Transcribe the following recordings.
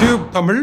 Tube Tamil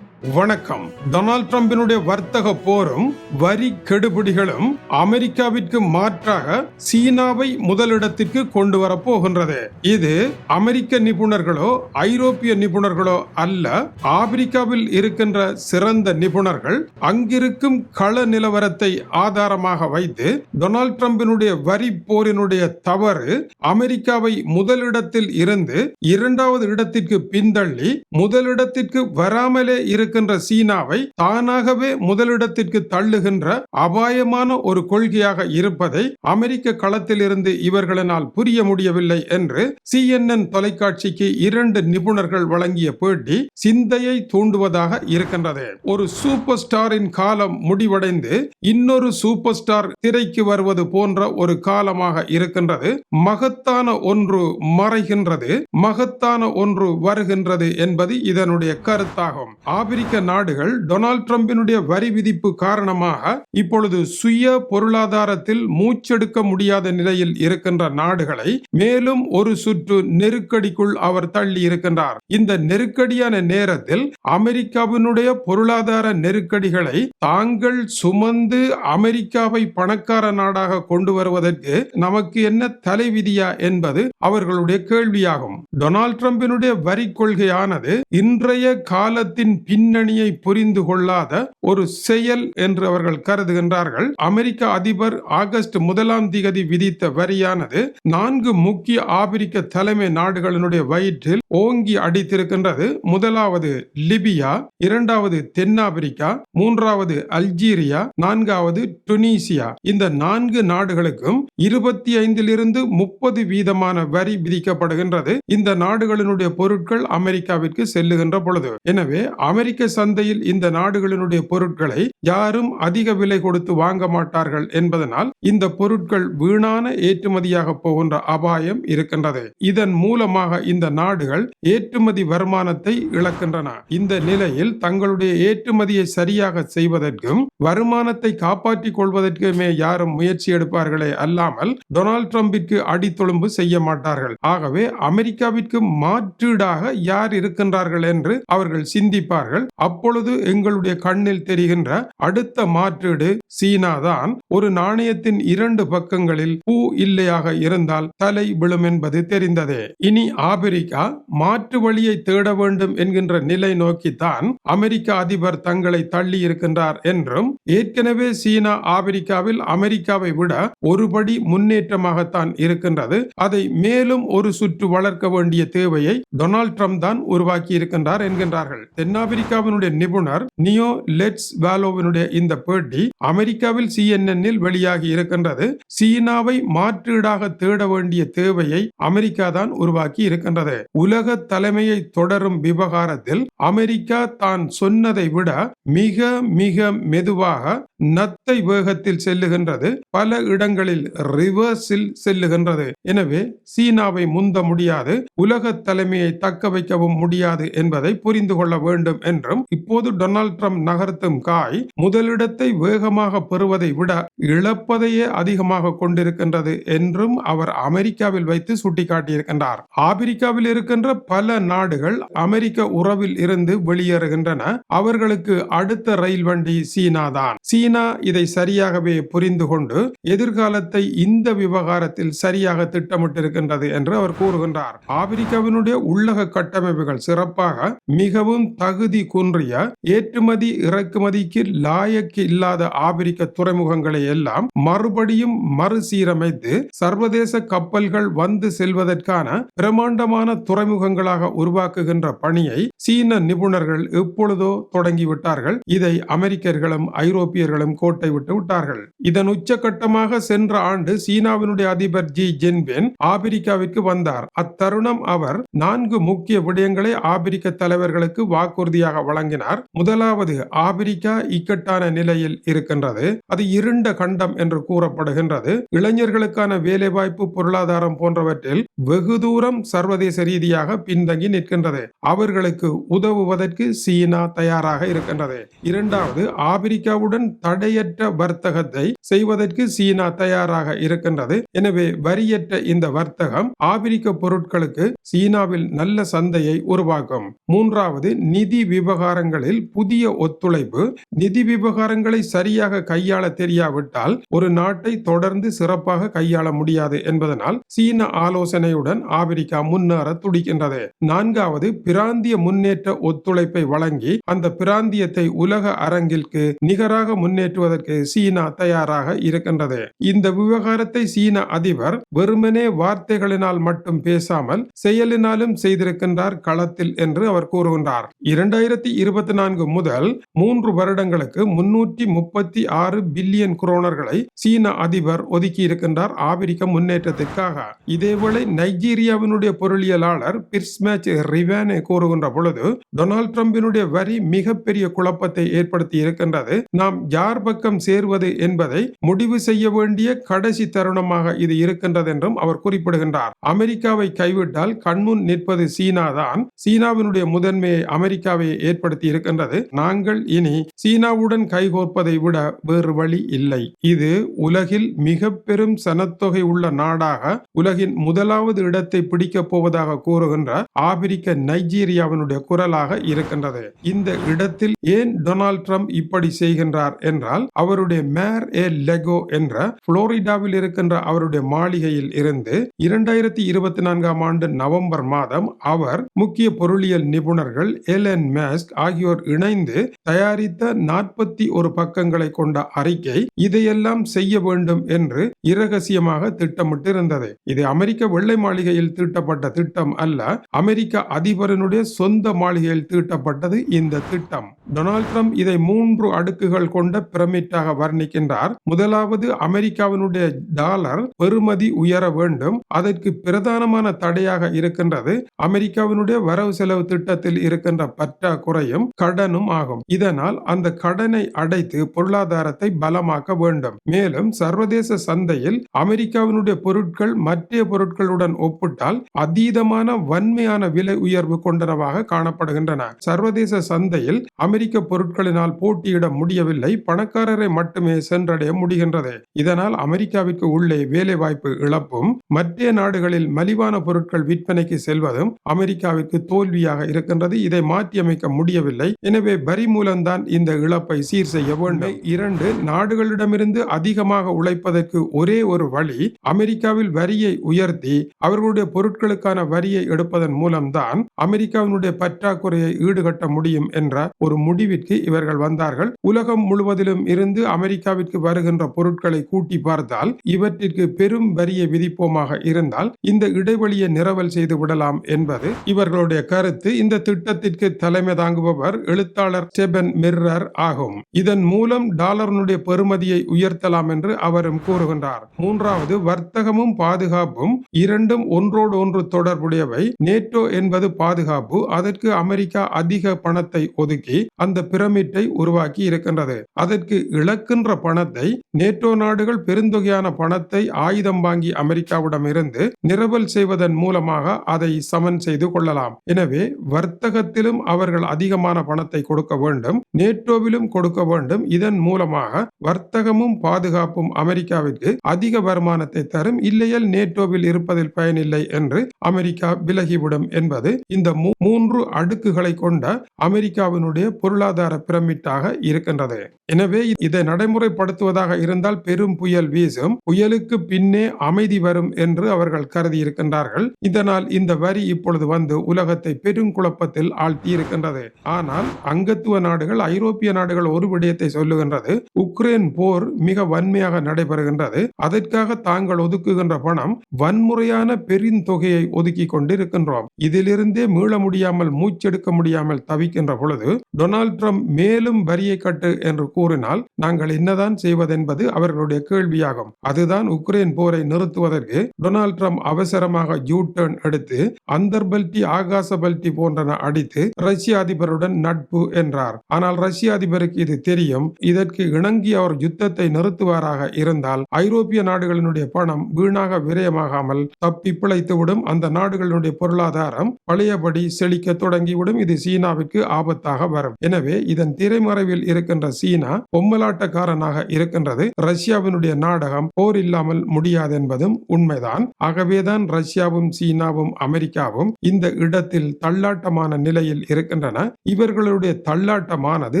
வணக்கம். Donald ட்ரம்பினுடைய வர்த்தக போரும் வரி கெடுபிடிகளும் அமெரிக்காவிற்கு மாற்றாக சீனாவை முதலிடத்திற்கு கொண்டு வரப்போகின்றது இது அமெரிக்க நிபுணர்களோ ஐரோப்பிய நிபுணர்களோ அல்ல ஆப்பிரிக்காவில் இருக்கின்ற சிறந்த நிபுணர்கள் அங்கிருக்கும் கள நிலவரத்தை ஆதாரமாக வைத்து டொனால்ட் ட்ரம்பினுடைய வரி போரினுடைய தவறு அமெரிக்காவை முதலிடத்தில் இருந்து இரண்டாவது இடத்திற்கு பின்தள்ளி முதலிடத்திற்கு வராமலே இருக்கின்ற சீனாவை தானாகவே முதலிடத்திற்கு தள்ளுகின்ற அபாயமான ஒரு கொள்கையாக இருப்பதை அமெரிக்க களத்திலிருந்து இவர்களினால் புரிய முடியவில்லை என்று சிஎன்என் தொலைக்காட்சிக்கு இரண்டு நிபுணர்கள் வழங்கிய பேட்டி சிந்தையை தூண்டுவதாக இருக்கின்றது. ஒரு சூப்பர் ஸ்டாரின் காலம் முடிவடைந்து இன்னொரு சூப்பர் ஸ்டார் திரைக்கு வருவது போன்ற ஒரு காலமாக இருக்கின்றது. மகத்தான ஒன்று மறைகின்றது மகத்தான ஒன்று வருகின்றது என்பது இதனுடைய கருத்தாகும். ஆப்பிரிக்க நாடுகள் டொனால்ட் ட்ரம்பினுடைய வரி விதிப்பு காரணமாக இப்பொழுது சுய பொருளாதாரத்தில் மூச்செடுக்க முடியாத நிலையில் இருக்கின்ற நாடுகளை மேலும் ஒரு சுற்று நெருக்கடிக்குள் அவர் தள்ளி இருக்கின்றார். இந்த நெருக்கடியான நேரத்தில் அமெரிக்காவினுடைய பொருளாதார நெருக்கடிகளை தாங்கள் சுமந்து அமெரிக்காவை பணக்கார நாடாக கொண்டு வருவதற்கு நமக்கு என்ன தலைவிதியா என்பது அவர்களுடைய கேள்வியாகும். டொனால்ட் ட்ரம்பினுடைய வரி கொள்கையானது இன்றைய காலத்தின் பின் பின்னணியை புரிந்து கொள்ளாத ஒரு செயல் என்று அவர்கள் கருதுகின்றார்கள். அமெரிக்க அதிபர் ஆகஸ்ட் முதலாம் திகதி விதித்த வரியானது நான்கு முக்கிய ஆப்பிரிக்க தலைமை நாடுகளினுடைய வயிற்றில் ஓங்கி அடித்திருக்கின்றது முதலாவது லிபியா இரண்டாவது தென்னாப்பிரிக்கா மூன்றாவது அல்ஜீரியா நான்காவது டுனீசியா. இந்த நான்கு நாடுகளுக்கும் இருபத்தி ஐந்திலிருந்து முப்பது வீதமான வரி விதிக்கப்படுகின்றது. இந்த நாடுகளினுடைய பொருட்கள் அமெரிக்காவிற்கு செல்லுகின்ற பொழுது. எனவே அமெரிக்க சந்தையில் இந்த நாடுகளினுடைய பொருட்களை யாரும் அதிக விலை கொடுத்து வாங்க மாட்டார்கள் என்பதனால் இந்த பொருட்கள் வீணான ஏற்றுமதியாக போகின்ற அபாயம் இருக்கின்றது. இதன் மூலமாக இந்த நாடுகள் நிறுவனங்கள் ஏற்றுமதி வருமானத்தை இழக்கின்றன. இந்த நிலையில் தங்களுடைய ஏற்றுமதியை சரியாக செய்வதற்கும் வருமானத்தை காப்பாற்றிக் கொள்வதற்குமே யாரும் முயற்சி எடுப்பார்களே அல்லாமல் டொனால்ட் ட்ரம்பிற்கு அடித்தொழும்பு செய்ய மாட்டார்கள். ஆகவே அமெரிக்காவிற்கு மாற்றீடாக யார் இருக்கின்றார்கள் என்று அவர்கள் சிந்திப்பார்கள். அப்பொழுது எங்களுடைய கண்ணில் தெரிகின்ற அடுத்த மாற்றீடு சீனா தான் ஒரு நாணயத்தின் இரண்டு பக்கங்களில் பூ இல்லையாக இருந்தால் தலை விழும் என்பது தெரிந்ததே. இனி ஆப்பிரிக்கா மாற்று வழியை தேட வேண்டும் என்கின்ற நிலை நோக்கித்தான் அமெரிக்க அதிபர் தங்களை தள்ளி இருக்கின்றார் என்றும் ஏற்கனவே சீனா ஆப்பிரிக்காவில் அமெரிக்காவை விட ஒருபடி முன்னேற்றமாகத்தான் இருக்கின்றது. அதை மேலும் ஒரு சுற்று வளர்க்க வேண்டிய தேவையை டொனால்ட் ட்ரம்ப் தான் உருவாக்கி இருக்கின்றார் என்கின்றார்கள். தென்னாப்பிரிக்காவினுடைய நிபுணர் நியோ லெட்ஸ் வேலோவினுடைய இந்த பேட்டி அமெரிக்காவில் சிஎன்என்னில் வெளியாகி இருக்கின்றது. சீனாவை மாற்றீடாக தேட வேண்டிய தேவையை அமெரிக்கா தான் உருவாக்கி இருக்கின்றது. உலக உலக தலைமையை தொடரும் விவகாரத்தில் அமெரிக்கா தான் சொன்னதை விட மிக மிக மெதுவாக நத்தை வேகத்தில் செல்லுகின்றது. பல இடங்களில் ரிவர்ஸில் செல்லுகின்றது. எனவே சீனாவை முந்த முடியாது உலக தலைமையை தக்க வைக்கவும் முடியாது என்பதை புரிந்து கொள்ள வேண்டும் என்றும் இப்போது டொனால்ட் ட்ரம்ப் நகர்த்தும் காய் முதலிடத்தை வேகமாக பெறுவதை விட இழப்பதையே அதிகமாக கொண்டிருக்கின்றது என்றும் அவர் அமெரிக்காவில் வைத்து சுட்டிக்காட்டியிருக்கின்றார். ஆப்பிரிக்காவில் இருக்கின்ற பல நாடுகள் அமெரிக்க உறவில் இருந்து வெளியேறுகின்றன. அவர்களுக்கு அடுத்த ரயில் வண்டி சீனா தான். சீனா இதை சரியாகவே புரிந்து கொண்டு எதிர்காலத்தை இந்த விவகாரத்தில் சரியாக திட்டமிட்டிருக்கின்றது என்று அவர் கூறுகின்றார். ஆப்பிரிக்காவினுடைய உள்ளக கட்டமைப்புகள் சிறப்பாக மிகவும் தகுதி குன்றிய ஏற்றுமதி இறக்குமதிக்கு லாயக்கு இல்லாத ஆப்பிரிக்க துறைமுகங்களை எல்லாம் மறுபடியும் மறுசீரமைத்து சர்வதேச கப்பல்கள் வந்து செல்வதற்கான பிரமாண்டமான துறைமுகங்களாக உருவாக்குகின்ற பணியை சீன நிபுணர்கள் எப்பொழுதோ தொடங்கிவிட்டார்கள். இதை அமெரிக்கர்களும் ஐரோப்பியர்களும் கோட்டை விட்டு விட்டார்கள். இதன் உச்சகட்டமாக சென்ற ஆண்டு சீனாவினுடைய அதிபர் ஜி ஜின்பின் ஆப்பிரிக்காவிற்கு வந்தார். அத்தருணம் அவர் நான்கு முக்கிய விடயங்களை ஆப்பிரிக்க தலைவர்களுக்கு வாக்குறுதியாக வழங்கினார். முதலாவது ஆப்பிரிக்கா இக்கட்டான நிலையில் இருக்கின்றது. அது இருண்ட கண்டம் என்று கூறப்படுகின்றது. இளைஞர்களுக்கான வேலைவாய்ப்பு பொருளாதாரம் போன்றவற்றில் வெகு தூரம் சர்வதேச ரீதியாக வர்த்தகத்திற்காக பின்தங்கி நிற்கின்றது. அவர்களுக்கு உதவுவதற்கு சீனா தயாராக இருக்கின்றது. இரண்டாவது ஆப்பிரிக்காவுடன் தடையற்ற வர்த்தகத்தை செய்வதற்கு சீனா தயாராக இருக்கின்றது. எனவே வரியற்ற இந்த வர்த்தகம் ஆப்பிரிக்க பொருட்களுக்கு சீனாவில் நல்ல சந்தையை உருவாக்கும். மூன்றாவது நிதி விவகாரங்களில் புதிய ஒத்துழைப்பு. நிதி விவகாரங்களை சரியாக கையாள தெரியாவிட்டால் ஒரு நாட்டை தொடர்ந்து சிறப்பாக கையாள முடியாது என்பதனால் சீன ஆலோசனையுடன் ஆப்பிரிக்கா முன்னேற இருக்கின்றது. நான்காவது பிராந்திய முன்னேற்ற ஒத்துழைப்பை வழங்கி அந்த பிராந்தியத்தை உலக அரங்கிற்கு நிகராக முன்னேற்றுவதற்கு சீனா தயாராக இருக்கின்றது. இந்த விவகாரத்தை சீன அதிபர் வெறுமனே வார்த்தைகளினால் மட்டும் பேசாமல் செயலினாலும் செய்திருக்கின்றார் களத்தில் என்று அவர் கூறுகின்றார். இரண்டாயிரத்தி இருபத்தி நான்கு முதல் மூன்று வருடங்களுக்கு முன்னூற்றி முப்பத்தி ஆறு பில்லியன் குரோனர்களை சீன அதிபர் ஒதுக்கி இருக்கின்றார் ஆப்பிரிக்க முன்னேற்றத்திற்காக. இதேவேளை நைஜீரியாவினுடைய பொருளியலாளர் பிர்ஸ்மேச் ரிவானே கூறுகின்ற பொழுது டொனால்ட் ட்ரம்பினுடைய வரி மிகப்பெரிய குழப்பத்தை ஏற்படுத்தி இருக்கின்றது. நாம் யார் பக்கம் சேர்வது என்பதை முடிவு செய்ய வேண்டிய கடைசி தருணமாக இது இருக்கின்றது என்றும் அவர் குறிப்பிடுகின்றார். அமெரிக்காவை கைவிட்டால் கண்முன் நிற்பது சீனா தான் சீனாவினுடைய முதன்மையை அமெரிக்காவை ஏற்படுத்தி இருக்கின்றது. நாங்கள் இனி சீனாவுடன் கைகோர்ப்பதை விட வேறு வழி இல்லை. இது உலகில் மிக பெரும் சனத்தொகை உள்ள நாடாக உலகின் முதலாவது இடத்தை பிடிக்கப் போவதாக கூறுகின்ற ஆப்பிரிக்க நைஜீரியாவினுடைய குரலாக இருக்கின்றது. இந்த இடத்தில் ஏன் டொனால்ட் ட்ரம்ப் இப்படி செய்கின்றார் என்றால் அவருடைய மேர் ஏ லெகோ என்ற புளோரிடாவில் இருக்கின்ற அவருடைய மாளிகையில் இருந்து இரண்டாயிரத்தி இருபத்தி நான்காம் ஆண்டு நவம்பர் மாதம் அவர் முக்கிய பொருளியல் நிபுணர்கள் எலன் மேஸ்க் ஆகியோர் இணைந்து தயாரித்த நாற்பத்தி ஒரு பக்கங்களை கொண்ட அறிக்கை இதையெல்லாம் செய்ய வேண்டும் என்று இரகசியமாக திட்டமிட்டிருந்தது. இது அமெரிக்க வெள்ளை மாளிகையில் தீட்டப்பட்ட திட்டம் அல்ல. அமெரிக்க அதிபரனுடைய சொந்த மாளிகையில் தீட்டப்பட்டது இந்த திட்டம். டொனால்ட் ட்ரம்ப் இதை மூன்று அடுக்குகள் கொண்ட பிரமிட்டாக வர்ணிக்கின்றார். முதலாவது அமெரிக்காவினுடைய டாலர் பெறுமதி உயர வேண்டும். அதற்கு பிரதானமான தடையாக இருக்கின்றது. அமெரிக்காவினுடைய வரவு செலவு திட்டத்தில் இருக்கின்ற பற்றாக்குறையும் கடனும் ஆகும். இதனால் அந்த கடனை அடைத்து பொருளாதாரத்தை பலமாக்க வேண்டும். மேலும் சர்வதேச சந்தையில் அமெரிக்காவினுடைய பொருட்கள் மற்ற பொருட்களுடன் ஒப்பிட்டால் அதீதமான வன்மையான விலை உயர்வு கொண்டனவாக காணப்படுகின்றன. சர்வதேச சந்தையில் அமெரிக்க பொருட்களினால் போட்டியிட முடியவில்லை. பணக்காரரை மட்டுமே சென்றடைய முடிகின்றது. இதனால் அமெரிக்காவிற்கு உள்ளே வேலை வாய்ப்பு இழப்பும் மற்ற நாடுகளில் மலிவான பொருட்கள் விற்பனைக்கு செல்வதும் அமெரிக்காவிற்கு தோல்வியாக இருக்கின்றது. இதை மாற்றியமைக்க முடியவில்லை. எனவே வரி மூலம்தான் இந்த இழப்பை சீர் செய்ய வேண்டும். இரண்டு நாடுகளிடமிருந்து அதிகமாக உழைப்பதற்கு ஒரே ஒரு வழி அமெரிக்காவில் வரியை உயர்த்தி அவர்களுடைய பொருட்களுக்கான வரியை எடுப்பதன் மூலம்தான் அமெரிக்காவினுடைய பற்றாக்குறையை ஈடுகட்ட முடியும் என்ற ஒரு முடிவிற்கு இவர்கள் வந்தார்கள். உலகம் முழுவதிலும் இருந்து அமெரிக்காவிற்கு வருகின்ற பொருட்களை கூட்டி பார்த்தால் இவற்றிற்கு பெரும் வரியை விதிப்போமாக இருந்தால் இந்த இடைவெளியை நிரவல் செய்து விடலாம் என்பது இவர்களுடைய கருத்து. இந்த திட்டத்திற்கு தலைமை தாங்குபவர் எழுத்தாளர் ஸ்டெபன் மிர்ரர் ஆகும். இதன் மூலம் டாலரினுடைய பெறுமதியை உயர்த்தலாம் என்று அவரும் கூறுகின்றார். மூன்றாவது வர்த்தகமும் பாதுகாப்பும் இரண்டும் ஒன்றோடு ஒன்று தொடர்புடையவை. இல்லை நேட்டோ என்பது பாதுகாப்பு அதற்கு அமெரிக்கா அதிக பணத்தை ஒதுக்கி அந்த பிரமிட்டை உருவாக்கி இருக்கின்றது. அதற்கு இழக்கின்ற பணத்தை நேட்டோ நாடுகள் பெருந்தொகையான பணத்தை ஆயுதம் வாங்கி அமெரிக்காவிடம் இருந்து நிரவல் செய்வதன் மூலமாக அதை சமன் செய்து கொள்ளலாம். எனவே வர்த்தகத்திலும் அவர்கள் அதிகமான பணத்தை கொடுக்க வேண்டும் நேட்டோவிலும் கொடுக்க வேண்டும். இதன் மூலமாக வர்த்தகமும் பாதுகாப்பும் அமெரிக்காவிற்கு அதிக வருமானத்தை தரும். இல்லையல் நேட்டோவில் இருப்பதில் பயனில்லை என்று அமெரிக்கா விலகிவிடும் என்பது இந்த மூன்று அடுக்குகளை கொண்ட அமெரிக்காவினுடைய பொருளாதார பிரமிட்டாக இருக்கின்றது. எனவே இதை நடைமுறைப்படுத்துவதாக இருந்தால் பெரும் புயல் வீசும் புயலுக்கு பின்னே அமைதி வரும் என்று அவர்கள் கருதி இருக்கின்றார்கள். இதனால் இந்த வரி இப்பொழுது வந்து உலகத்தை பெரும் குழப்பத்தில் ஆழ்த்தி இருக்கின்றது. ஆனால் அங்கத்துவ நாடுகள் ஐரோப்பிய நாடுகள் ஒரு விடயத்தை சொல்லுகின்றது. உக்ரைன் போர் மிக வன்மையாக நடைபெறுகின்றது. அதற்காக தாங்கள் ஒதுக்குகின்ற பணம் வன்முறையான பெருந்தொகையை ஒதுக்கி கொண்டிருக்கின்றோம். இதிலிருந்தே மீள முடியாமல் மூச்செடுக்க முடியாமல் தவிக்கின்ற பொழுது டொனால்ட் ட்ரம்ப் மேலும் வரியை கட்டு என்று கூறினால் நாங்கள் என்னதான் செய்வதென்பது அவர்களுடைய கேள்வியாகும். அதுதான் உக்ரைன் போரை நிறுத்துவதற்கு டொனால்ட் ட்ரம்ப் அவசரமாக யூ டர்ன் எடுத்து அந்தர்பல்டி ஆகாச பல்டி போன்றன அடித்து ரஷ்ய அதிபருடன் நட்பு என்றார். ஆனால் ரஷ்ய அதிபருக்கு இது தெரியும். இதற்கு இணங்கி அவர் யுத்தத்தை நிறுத்துவாராக இருந்தால் ஐரோப்பிய நாடுகளினுடைய பணம் வீணாக விரயமாகாமல் தப்பி பிழைத்துவிடும் அந்த நாடுகளினுடைய பொருளாதாரம் பழையபடி செழிக்க தொடங்கிவிடும். இது சீனாவிற்கு ஆபத்தாக வரும். எனவே இதன் திரைமறைவில் இருக்கின்ற சீனா பொம்மலாட்டக்காரனாக இருக்கின்றது. ரஷ்யாவினுடைய நாடகம் போர் இல்லாமல் முடியாது என்பதும் உண்மைதான். ஆகவேதான் ரஷ்யாவும் சீனாவும் அமெரிக்காவும் இந்த இடத்தில் தள்ளாட்டமான நிலையில் இருக்கின்றன. இவர்களுடைய தள்ளாட்டமானது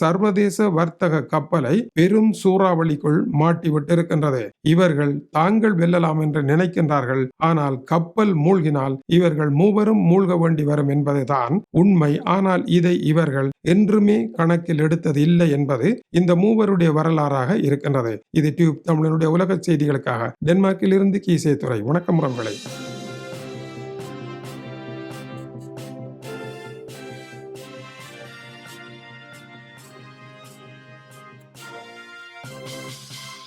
சர்வதேச வர்த்தக கப்பலை பெரும் சூறாவளிக்குள் மாட்டிவிட்டிருக்கின்றது. இவர்கள் தாங்கள் வெல்லலாம் என்று நினைக்கின்றார்கள். ஆனால் கப்பல் மூழ்கினால் இவர்கள் மூவரும் மூழ்க வேண்டி வரும் என்பதுதான் உண்மை. ஆனால் இதை இவர்கள் என்றுமே கணக்கில் எடுத்தது இல்லை என்பது இந்த மூவருடைய வரலாறாக இருக்கின்றது. இது டியூப் தமிழனுடைய உலக செய்திகளுக்காக. டென்மார்க்கில் இருந்து கீசே துறை வணக்கம் உறவுகளை.